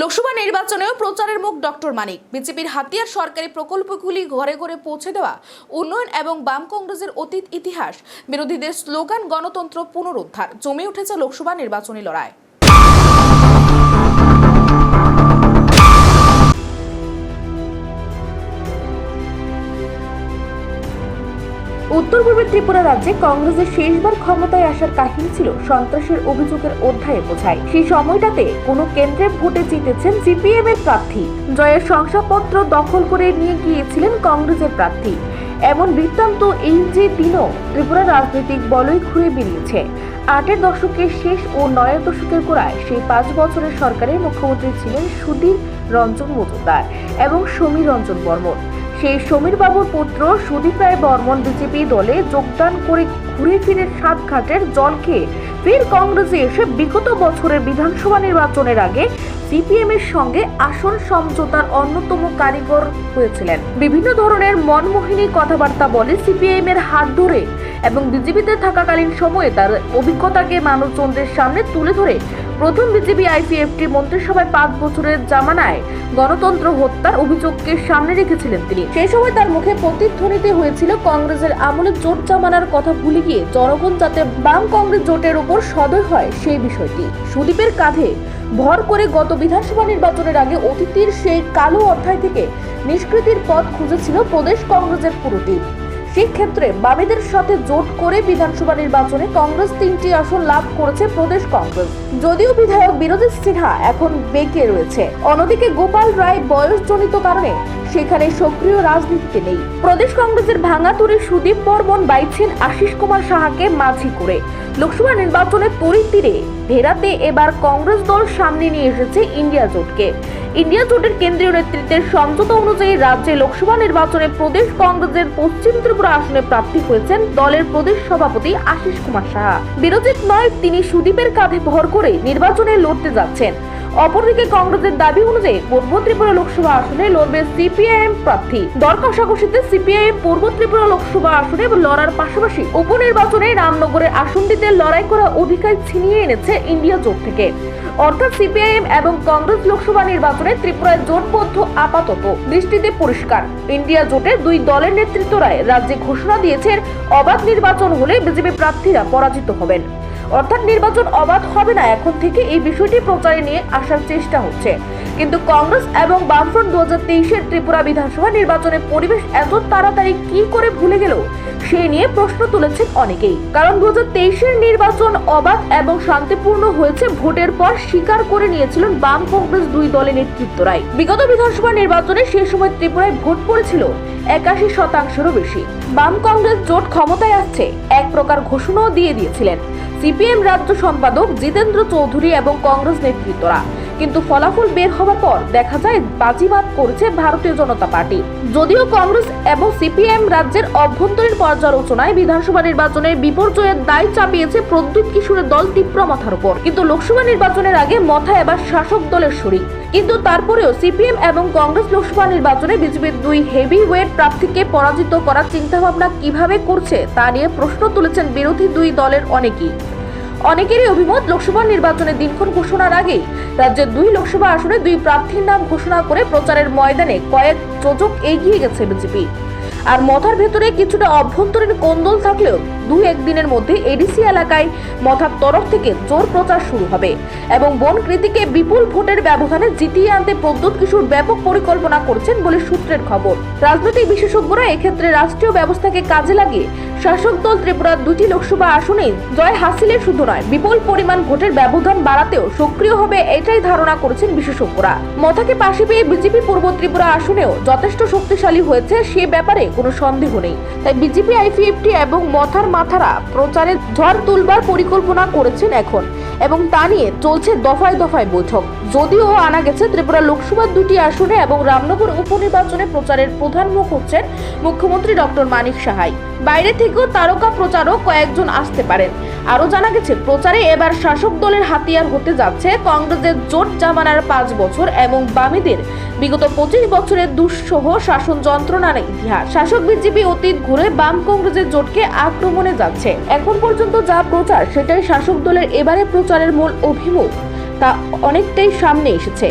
লোকসভা নির্বাচনেও প্রচারের মুখ ডক্টর মানিক। বিজেপির হাতিয়ার সরকারি প্রকল্পগুলি ঘরে ঘরে পৌঁছে দেওয়া, উন্নয়ন এবং বাম কংগ্রেসের অতীত ইতিহাস, বিরোধীদের স্লোগান গণতন্ত্র পুনরুদ্ধার, জমে উঠেছে লোকসভা নির্বাচনী লড়াই। উত্তর পূর্ব ত্রিপুরা রাজ্যে কংগ্রেসের শেষবার ক্ষমতায় আসার কাহিনী ছিল সন্ত্রাসের অভিযোগের অধ্যায়ে বোঝায় সেই সময়টাতে কোনো কেন্দ্রে ভোটে জিতেছেন সিপিএম এর প্রার্থী। জয়ের শংসাপত্র দখল করে নিয়ে গিয়েছিলেন কংগ্রেসের প্রার্থী। এমন বৃত্তান্ত এই যে দিনও ত্রিপুরা রাজনৈতিক বলয় ঘুরে বেরিয়েছে আটের দশকের শেষ ও নয়ের দশকের গোড়ায় সেই পাঁচ বছরের সরকারের মুখ্যমন্ত্রী ছিলেন সুধীর রঞ্জন মজুমদার এবং সমীর রঞ্জন বর্মন। সেই সমীর বাবুর পুত্র সুদীপ রায় বর্মন বিজেপি দলে যোগদান করে ঘুরে ফিরে সাত ঘাটের জল খেয়ে ফের কংগ্রেসে এসে বিগত বছরের বিধানসভা নির্বাচনের আগে সিপিএম এর সঙ্গে আসন সমঝোতার অন্যতম কারিগর হয়েছিলেন। বিভিন্ন ধরনের মনমোহিনী কথাবার্তা বলে সিপিআইএম এর হাত ধরে এবং বিজেপিতে থাকাকালীন সময়ে তার অভিজ্ঞতাকে মানুষজনদের সামনে তুলে ধরে প্রথম বিজেপি আইপিএফটি মন্ত্রিসভায় পাঁচ বছরের জামানায় গণতন্ত্র হত্যার অভিযোগকে সামনে রেখেছিলেন তিনি। সেই সময় তার মুখে প্রতিধ্বনিতে হয়েছিল কংগ্রেসের আমলে জোট জামানার কথা ভুলে গিয়ে জনগণ যাতে বাম কংগ্রেস জোটের উপর সদয় হয় সেই বিষয়টি। সুদীপের কাঁধে ভর করে গত বিধানসভা নির্বাচনের আগে অতীতের সেই কালো অধ্যায় থেকে নিষ্কৃতির পথ খুঁজেছিল প্রদেশ কংগ্রেসের পুরো সেক্ষেত্রে বামেদের সাথে জোট করে বিধানসভা নির্বাচনে কংগ্রেস তিনটি আসন লাভ করেছে প্রদেশ কংগ্রেস। যদিও বিধায়ক বিরোধী সিনহা এখন বেঁকে রয়েছে। অন্যদিকে গোপাল রায় বয়সজনিত কারণে সেখানে সক্রিয় রাজনীতিতে নেই। প্রদেশ কংগ্রেসের ভাঙা ভাঙাতুরে সুদীপ বর্মন বাইছেন আশিস কুমার সাহাকে মাঝি করে। লোকসভা নির্বাচনের তরিতীরে ভেরাতে এবার কংগ্রেস দল সামনে নিয়ে এসেছে ইন্ডিয়া জোটকে। ইন্ডিয়া জোটের কেন্দ্রীয় নেতৃত্বের সমঝোতা অনুযায়ী রাজ্যে লোকসভা নির্বাচনে প্রদেশ কংগ্রেসের পশ্চিম ত্রিপুরা আসনে প্রার্থী হয়েছেন দলের প্রদেশ সভাপতি আশিস কুমার সাহা। বিরোধী নয় তিনি সুদীপের কাঁধে ভর করে নির্বাচনে লড়তে যাচ্ছেন। অপরদিকে কংগ্রেসের দাবি অনুযায়ী পূর্ব ত্রিপুরা লোকসভা আসনে লড়বে সিপিআইএম প্রার্থী। দর কষাকষিতে সিপিআইএম পূর্ব ত্রিপুরা লোকসভা আসনে লড়ার পাশাপাশি উপনির্বাচনে রামনগরের আসনটিতে লড়াই করা অধিকার ছিনিয়ে এনেছে ইন্ডিয়া জোট থেকে। অর্থাৎ সিপিআইএম এবং কংগ্রেস লোকসভা নির্বাচনে ত্রিপুরায় জোটবদ্ধ আপাতত। দৃষ্টিতে পরিষ্কার, ইন্ডিয়া জোটের দুই দলের নেতৃত্বরায় রাজ্যে ঘোষণা দিয়েছেন, অবাধ নির্বাচন হলে বিজেপি প্রার্থীরা পরাজিত হবেন। অর্থাৎ নির্বাচন অবাধ হবে না। এখন থেকে এই বিষয়টি প্রচারে নিয়ে আসার চেষ্টা হচ্ছে। কিন্তু কংগ্রেস এবং বামফ্রন্ট দু হাজার তেইশের ত্রিপুরা বিধানসভা নির্বাচনের পরিবেশ এত তাড়াতাড়ি কি করে ভুলে গেল, সে নিয়ে প্রশ্ন তুলেছেন অনেকেই। কারণ দু হাজার তেইশের নির্বাচন অবাধ এবং শান্তিপূর্ণ হয়েছে ভোটের পর স্বীকার করে নিয়েছিলেন বাম কংগ্রেস দুই দলের নেতৃত্বরাই। বিগত বিধানসভা নির্বাচনে সেই সময় ত্রিপুরায় ভোট পড়েছিল একাশি শতাংশেরও বেশি। বাম কংগ্রেস জোট ক্ষমতায় আসছে, এক প্রকার ঘোষণাও দিয়ে দিয়েছিলেন। সিপিএম রাজ্য সম্পাদক জিতেন্দ্র চৌধুরী এবং কংগ্রেস নেতৃত্বরা। কিন্তু ফলাফল বের হওয়ার পর দেখা যায় বাজিবাদ করছে ভারতীয় জনতা পার্টি। যদিও কংগ্রেস এবং সিপিএম রাজ্যের অভ্যন্তরীণ পর্যালোচনায় বিধানসভা নির্বাচনের বিপর্যয়ের দায় চাপিয়েছে প্রদ্যুৎ কিশোরের দল তীব্র মাথার উপর। কিন্তু লোকসভা নির্বাচনের আগে মথা এবার শাসক দলের শরিক কিন্তু তারপরেও সিপিএম এবং কংগ্রেস লোকসভা নির্বাচনে বিজেপির দুই হেভি ওয়েট প্রার্থীকে পরাজিত করার চিন্তাভাবনা কীভাবে করছে তা নিয়ে প্রশ্ন তুলেছেন বিরোধী দুই দলের অনেকেই। অনেকেরই অভিমত লোকসভা নির্বাচনের দিনক্ষণ ঘোষণার আগেই রাজ্যের দুই লোকসভা আসনে দুই প্রার্থীর নাম ঘোষণা করে প্রচারের ময়দানে কয়েক যোজক এগিয়ে গেছে বিজেপি। আর মথার ভেতরে কিছুটা অভ্যন্তরীণ কোন্দল থাকলেও দুই একদিনের মধ্যে এডিসি এলাকায় মথার তরফ থেকে জোর প্রচার শুরু হবে এবং বনকৃতিকে বিপুল ভোটের ব্যবধানে জিতিয়ে আনতে প্রদ্যুৎ কিশোর ব্যাপক পরিকল্পনা করছেন বলে সূত্রের খবর। রাজনৈতিক বিশেষজ্ঞরা এক্ষেত্রে রাষ্ট্রীয় ব্যবস্থাকে কাজে লাগিয়ে শাসক দল ত্রিপুরার দুটি লোকসভা আসনে জয় হাসিলের শুধু নয়, বিপুল পরিমাণ ভোটের ব্যবধান বাড়াতেও সক্রিয় হবে এটাই ধারণা করেছেন বিশেষজ্ঞরা। মথাকে পাশে পেয়ে বিজেপি পূর্ব ত্রিপুরা আসনেও যথেষ্ট শক্তিশালী হয়েছে সে ব্যাপারে কোনো সন্দেহ নেই। তাই বিজেপি, আইপিএফটি এবং মথার মাথারা প্রচারে ঝড় তুলবার পরিকল্পনা করেছেন এখন এবং তা নিয়ে চলছে দফায় দফায় বৈঠক। যদিও আনা গেছে ত্রিপুরা লোকসভার দুটি আসনে এবং রামনগর উপনির্বাচনে প্রচারের প্রধান মুখ হচ্ছেন মুখ্যমন্ত্রী ডক্টর মানিক সাহাই। বাইরে থেকেও তারকা প্রচারক কয়েকজন আসতে পারেন। আরও জানা গেছে, প্রচারে এবার শাসক দলের হাতিয়ার হতে যাচ্ছে কংগ্রেসের জোট জামানার পাঁচ বছর এবং বামেদের। বিগত পঁচিশ বছরের দুঃসহ শাসন যন্ত্রণার ইতিহাস। শাসক বিজেপি অতীত ঘুরে বাম কংগ্রেসের জোটকে আক্রমণে যাচ্ছে। এখন পর্যন্ত যা প্রচার, সেটাই শাসক দলের এবারে প্রচারের মূল অভিমুখ। তা অনেকটাই সামনে এসেছে।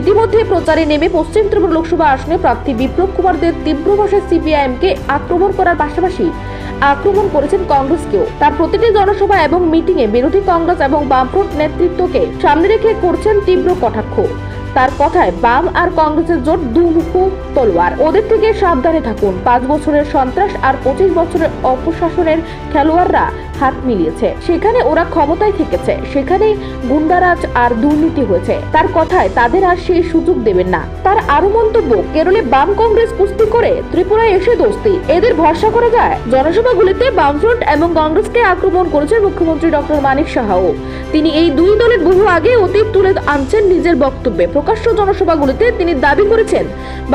ইতিমধ্যে প্রচারে নেমে পশ্চিম ত্রিপুর লোকসভা আসনে প্রার্থী বিপ্লব কুমার দেব তীব্র ভাষায় সিপিআইএমকে আক্রমণ করার পাশাপাশি আক্রমণ করেছেন কংগ্রেসকেও। তার প্রতিটি জনসভা এবং মিটিংয়ে বিরোধী কংগ্রেস এবং বামফ্রন্ট নেতৃত্বকে সামনে রেখে করছেন তীব্র কটাক্ষ। তার কথায় বাম আর কংগ্রেসের জোট দুমুখো তলোয়ার। ওদের থেকে সাবধানে থাকুন। পাঁচ বছরের সন্ত্রাস আর পঁচিশ বছরের অপশাসনের খেলোয়াড়রা হাত মিলিয়েছে। সেখানে ওরা ক্ষমতায় থেকেছে। সেখানে গুন্ডারাজ আর দুর্নীতি হয়েছে। তার কথায় তাদের আর সেই সুযোগ দেবেন না। তার আরও মন্তব্য, কেরলে বাম কংগ্রেস কুস্তি করে ত্রিপুরায় এসে দোস্তি। এদের ভরসা করা যায়। জনসভাগুলিতে বামফ্রন্ট এবং কংগ্রেসকে আক্রমণ করেছেন মুখ্যমন্ত্রী ডক্টর মানিক সাহাও। তিনি এই দুই দলের বহু আগে অতীত তুলে আনছেন নিজের বক্তব্যে। প্রকাশ্য জনসভাগুলিতে তিনি দাবি করেছেন,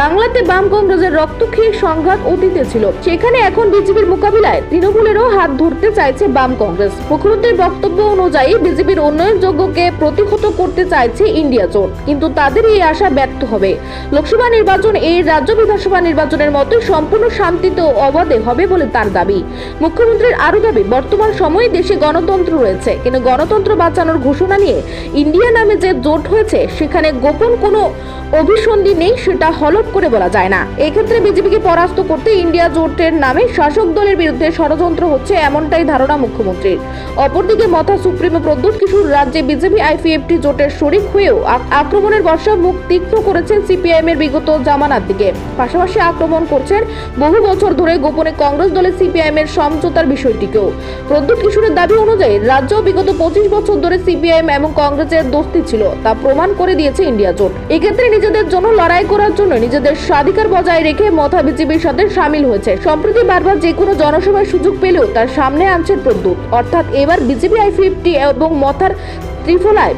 বাংলাতে বাম কংগ্রেসের রক্ত খেয়ে সংঘাত অতীতে ছিল। সেখানে এখন বিজেপির মোকাবিলায় তৃণমূলেরও হাত ধরতে চাইছে বাম কংগ্রেস। মুখ্যমন্ত্রীর বক্তব্য অনুযায়ী বিজেপির উন্নয়নযোগ্যকে প্রতিহত করতে চাইছে ইন্ডিয়া জোট। কিন্তু তাদের এই আশা ব্যর্থ হবে। লোকসভা নির্বাচন এই রাজ্য বিধানসভা নির্বাচনের মতো সম্পূর্ণ শান্তিতে ও অবাধে হবে বলে তার দাবি। মুখ্যমন্ত্রীর আরও দাবি, বর্তমান সময়ে দেশে গণতন্ত্র রয়েছে। কিন্তু গণতন্ত্র বাঁচানোর ঘোষণা নিয়ে ইন্ডিয়া নামে যে জোট হয়েছে, সেখানে গোপন কোনো অভিসন্ধি নেই, সেটা হলফ করে বলা যায় না। এক্ষেত্রে বিজেপিকে পরাস্ত করতে ইন্ডিয়া জোটের নামে শাসক দলের বিরুদ্ধে ষড়যন্ত্র হচ্ছে এমনটাই ধারণা মুখ্যমন্ত্রীর। অপরদিকে মথা সুপ্রিমো প্রদ্যুৎ কিশোর রাজ্যে বিজেপি আইপিএফটি জোটের শরিক হয়েও আক্রমণের বর্ষা মুখ তীক্ষ্ণ করেছেন সিপিআইএম এর বিগত জামানার দিকে। পাশাপাশি আক্রমণ করছেন বহু বছর ধরে গোপনে কংগ্রেস দলের সিপিআইএম এর সমঝোতার বিষয়টিকেও। প্রদ্যুৎ কিশোরের দাবি অনুযায়ী রাজ্য বিগত পঁচিশ বছর ধরে সিপিআইএম এবং কংগ্রেসের দোস্তি ছিল, তা প্রমাণ করে দিয়েছে ইন্ডিয়া জোট। এক্ষেত্রে নিজেদের জন্য লড়াই করার জন্য নিজেদের স্বাধিকার বজায় রেখে মথা বিজেপির সাথে সামিল হয়েছে। সম্প্রতি বারবার যে কোনো জনসভায় সুযোগ পেলেও তার সামনে আনছেন প্রদ্যুৎ। অর্থাৎ এবার বিজেপি আই ফিফটি এবং মথার ত্রিফলায়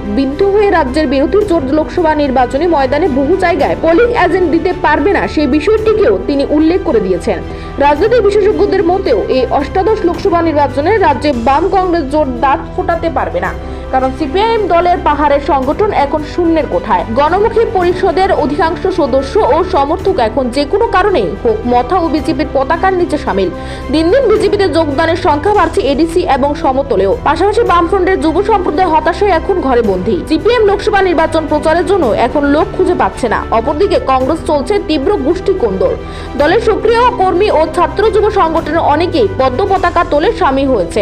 হয়ে রাজ্যের বিরোধী জোট লোকসভা নির্বাচনী ময়দানে বহু জায়গায় পোলিং এজেন্ট দিতে পারবে না সেই বিষয়টিকেও তিনি উল্লেখ করে দিয়েছেন। রাজনৈতিক বিশেষজ্ঞদের মতেও এই অষ্টাদশ লোকসভা নির্বাচনে রাজ্যে বাম কংগ্রেস জোট দাঁত ফোটাতে পারবে না। কারণ সিপিআইএম দলের পাহাড়ের সংগঠন এখন শূন্যের কোঠায়। গণমুখী পরিষদের অধিকাংশ সদস্য ও সমর্থক এখন যে কোনো কারণেই হোক মথা ও বিজেপির পতাকার নিচে সামিল। দিন দিন বিজেপিতে যোগদানের সংখ্যা বাড়ছে এডিসি এবং সমতলেও। পাশাপাশি বামফ্রন্টের যুব সম্প্রদায় হতাশায় এখন ঘরে বন্দী। সিপিএম লোকসভা নির্বাচন প্রচারের জন্য এখন লোক খুঁজে পাচ্ছে না। অপরদিকে কংগ্রেস চলছে তীব্র গোষ্ঠী কোন্দল। দলের সক্রিয় কর্মী ও ছাত্র যুব সংগঠনের অনেকেই পদ্ম পতাকা তোলে সামিল হয়েছে।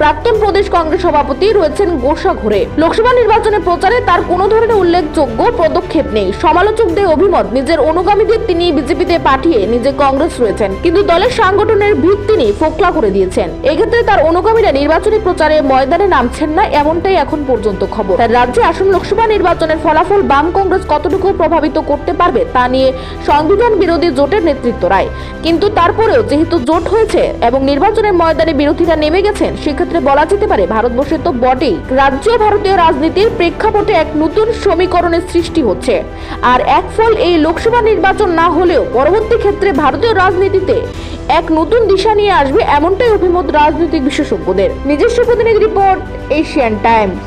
প্রাক্তন প্রদেশ কংগ্রেস সভাপতি রয়েছেন গোসা ঘুরে। লোকসভা নির্বাচনে প্রচারে তার কোনো ধরনের উল্লেখযোগ্য পদক্ষেপ নেই। সমালোচকদের অভিমত, নিজের অনুগামীদের তিনি বিজেপিতে পাঠিয়ে নিজে কংগ্রেস রয়েছেন। কিন্তু দলের সাংগঠনের ভিত তিনি ফোকলা করে দিয়েছেন। এক্ষেত্রে তার অনুগামীরা নির্বাচনী প্রচারে ময়দানে নামছেন না, এমনটাই এখন পর্যন্ত খবর। তার রাজ্যে আসন লোকসভা নির্বাচনের ফলাফল বাম কংগ্রেস কতটুকু প্রভাবিত করতে পারবে তা নিয়ে সংবিধান বিরোধী জোটের নেতৃত্ব রায়। কিন্তু তারপরেও যেহেতু জোট হয়েছে এবং নির্বাচনের ময়দানে বিরোধীরা নেমে গেছেন, সেক্ষেত্রে বলা যেতে পারে ভারতবর্ষে তো বটেই রাজ্য ভারতীয় রাজনীতির প্রেক্ষাপটে এক নতুন সমীকরণের সৃষ্টি হচ্ছে। আর এক ফল এই লোকসভা নির্বাচন না হলেও পরবর্তী ক্ষেত্রে ভারতীয় রাজনীতিতে এক নতুন দিশা নিয়ে আসবে এমনটাই অভিমত রাজনৈতিক বিশেষজ্ঞদের। নিজস্ব প্রতিনিধি রিপোর্ট এশিয়ান টাইমস